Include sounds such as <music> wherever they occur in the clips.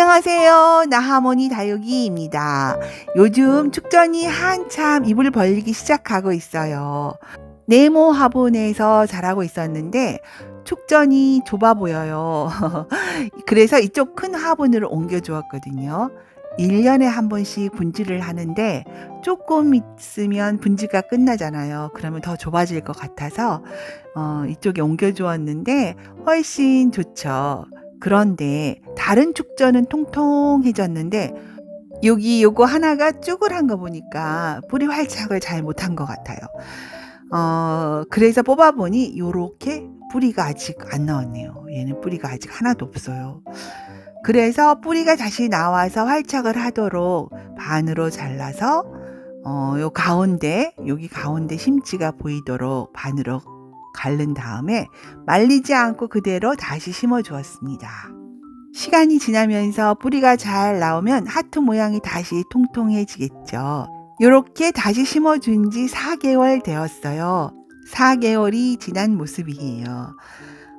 안녕하세요. 나하모니 다육이입니다. 요즘 축전이 한참 입을 벌리기 시작하고 있어요. 네모 화분에서 자라고 있었는데 축전이 좁아 보여요. <laughs> 그래서 이쪽 큰 화분으로 옮겨 주었거든요. 1년에 한 번씩 분지를 하는데 조금 있으면 분지가 끝나잖아요. 그러면 더 좁아질 것 같아서 어, 이쪽에 옮겨 주었는데 훨씬 좋죠. 그런데 다른 축전은 통통해졌는데 여기 요거 하나가 쭈글한 거 보니까 뿌리 활착을 잘 못한 것 같아요. 어, 그래서 뽑아보니 요렇게 뿌리가 아직 안 나왔네요. 얘는 뿌리가 아직 하나도 없어요. 그래서 뿌리가 다시 나와서 활착을 하도록 반으로 잘라서 어, 요 가운데 여기 가운데 심지가 보이도록 반으로 갈른 다음에 말리지 않고 그대로 다시 심어 주었습니다. 시간이 지나면서 뿌리가 잘 나오면 하트 모양이 다시 통통해지겠죠. 이렇게 다시 심어준 지 4개월 되었어요. 4개월이 지난 모습이에요.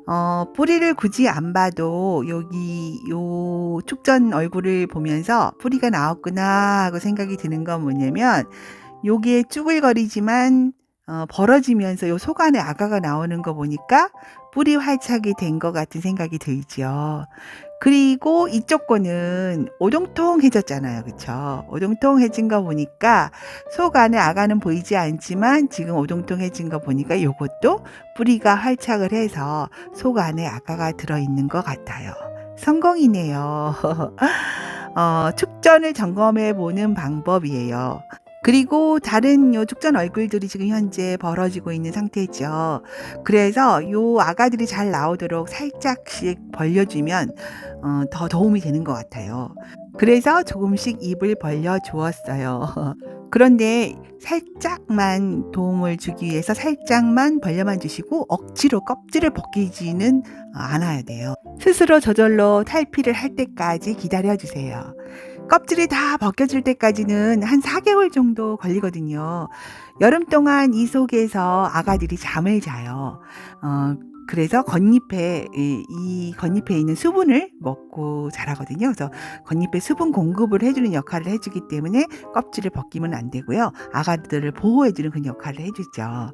어, 뿌리를 굳이 안 봐도 여기 요 축전 얼굴을 보면서 뿌리가 나왔구나 하고 생각이 드는 건 뭐냐면 요게 쭈글거리지만 어, 벌어지면서 요 속 안에 아가가 나오는 거 보니까 뿌리 활착이 된 것 같은 생각이 들죠. 그리고 이쪽 거는 오동통해졌잖아요. 그쵸? 오동통해진 거 보니까 속 안에 아가는 보이지 않지만 지금 오동통해진 거 보니까 요것도 뿌리가 활착을 해서 속 안에 아가가 들어있는 것 같아요. 성공이네요. <laughs> 어, 축전을 점검해 보는 방법이에요. 그리고 다른 요 축전 얼굴들이 지금 현재 벌어지고 있는 상태죠. 그래서 요 아가들이 잘 나오도록 살짝씩 벌려주면 어, 더 도움이 되는 것 같아요. 그래서 조금씩 입을 벌려 주었어요. <laughs> 그런데 살짝만 도움을 주기 위해서 살짝만 벌려만 주시고 억지로 껍질을 벗기지는 않아야 돼요. 스스로 저절로 탈피를 할 때까지 기다려 주세요. 껍질이 다 벗겨질 때까지는 한 4개월 정도 걸리거든요. 여름 동안 이 속에서 아가들이 잠을 자요. 어, 그래서 겉잎에 이, 이 겉잎에 있는 수분을 먹고 자라거든요. 그래서 겉잎에 수분 공급을 해주는 역할을 해주기 때문에 껍질을 벗기면 안 되고요. 아가들을 보호해주는 그 역할을 해주죠.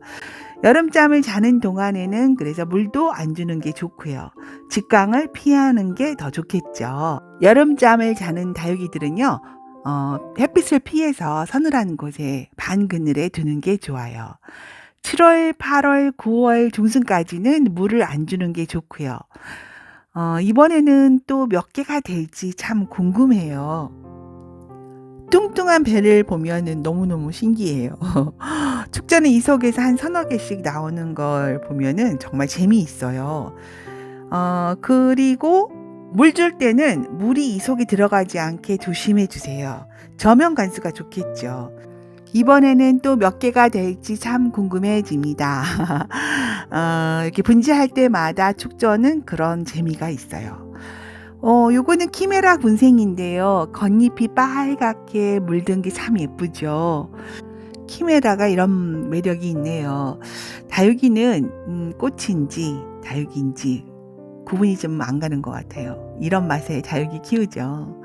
여름잠을 자는 동안에는 그래서 물도 안 주는 게 좋고요. 직광을 피하는 게 더 좋겠죠. 여름잠을 자는 다육이들은요. 어, 햇빛을 피해서 서늘한 곳에 반 그늘에 두는 게 좋아요. 7월, 8월, 9월 중순까지는 물을 안 주는 게 좋고요. 어, 이번에는 또 몇 개가 될지 참 궁금해요. 뚱뚱한 배를 보면은 너무너무 신기해요. <laughs> 축전은 이 속에서 한 서너 개씩 나오는 걸 보면은 정말 재미있어요. 어, 그리고 물 줄 때는 물이 이 속에 들어가지 않게 조심해 주세요. 저면 관수가 좋겠죠. 이번에는 또 몇 개가 될지 참 궁금해집니다. <laughs> 어, 이렇게 분지할 때마다 축전은 그런 재미가 있어요. 어, 요거는 키메라 군생인데요. 겉잎이 빨갛게 물든 게 참 예쁘죠. 키메라가 이런 매력이 있네요. 다육이는 음, 꽃인지 다육인지 구분이 좀 안 가는 것 같아요. 이런 맛에 다육이 키우죠.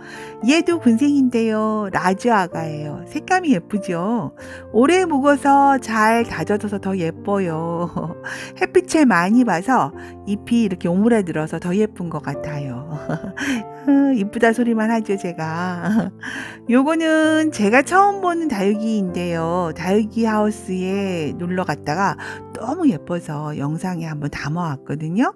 얘도 군생인데요. 라즈 아가예요. 색감이 예쁘죠. 오래 묵어서 잘 다져져서 더 예뻐요. <laughs> 햇빛을 많이 봐서 잎이 이렇게 오므라들어서 더 예쁜 것 같아요. <laughs> <laughs> 이쁘다 소리만 하죠, 제가. <laughs> 요거는 제가 처음 보는 다육이인데요. 다육이 하우스에 놀러 갔다가 너무 예뻐서 영상에 한번 담아왔거든요.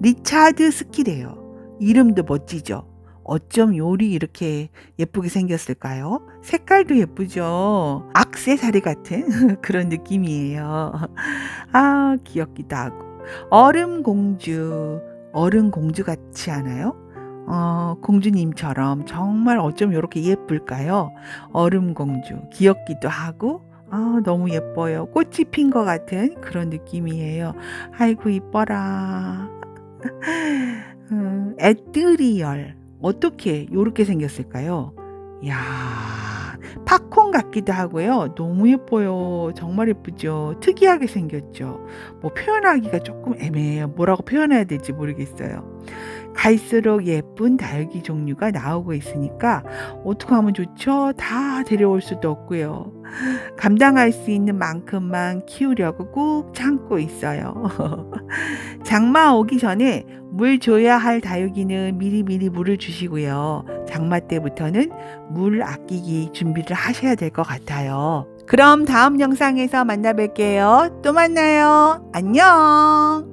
리차드 스키래요. 이름도 멋지죠. 어쩜 요리 이렇게 예쁘게 생겼을까요? 색깔도 예쁘죠. 악세사리 같은 <laughs> 그런 느낌이에요. 아, 귀엽기도 하고. 얼음 공주, 얼음 공주 같지 않아요? 어, 공주님처럼 정말 어쩜 이렇게 예쁠까요? 얼음 공주, 귀엽기도 하고, 아, 너무 예뻐요. 꽃이 핀 것 같은 그런 느낌이에요. 아이고, 이뻐라. <laughs> 음, 에뜨리얼. 어떻게 요렇게 생겼을까요? 야 팝콘 같기도 하고요. 너무 예뻐요. 정말 예쁘죠. 특이하게 생겼죠. 뭐 표현하기가 조금 애매해요. 뭐라고 표현해야 될지 모르겠어요. 갈수록 예쁜 다육이 종류가 나오고 있으니까 어떻게 하면 좋죠? 다 데려올 수도 없고요. 감당할 수 있는 만큼만 키우려고 꾹 참고 있어요. <laughs> 장마 오기 전에 물 줘야 할 다육이는 미리미리 물을 주시고요. 장마 때부터는 물 아끼기 준비를 하셔야 될 것 같아요. 그럼 다음 영상에서 만나 뵐게요. 또 만나요. 안녕!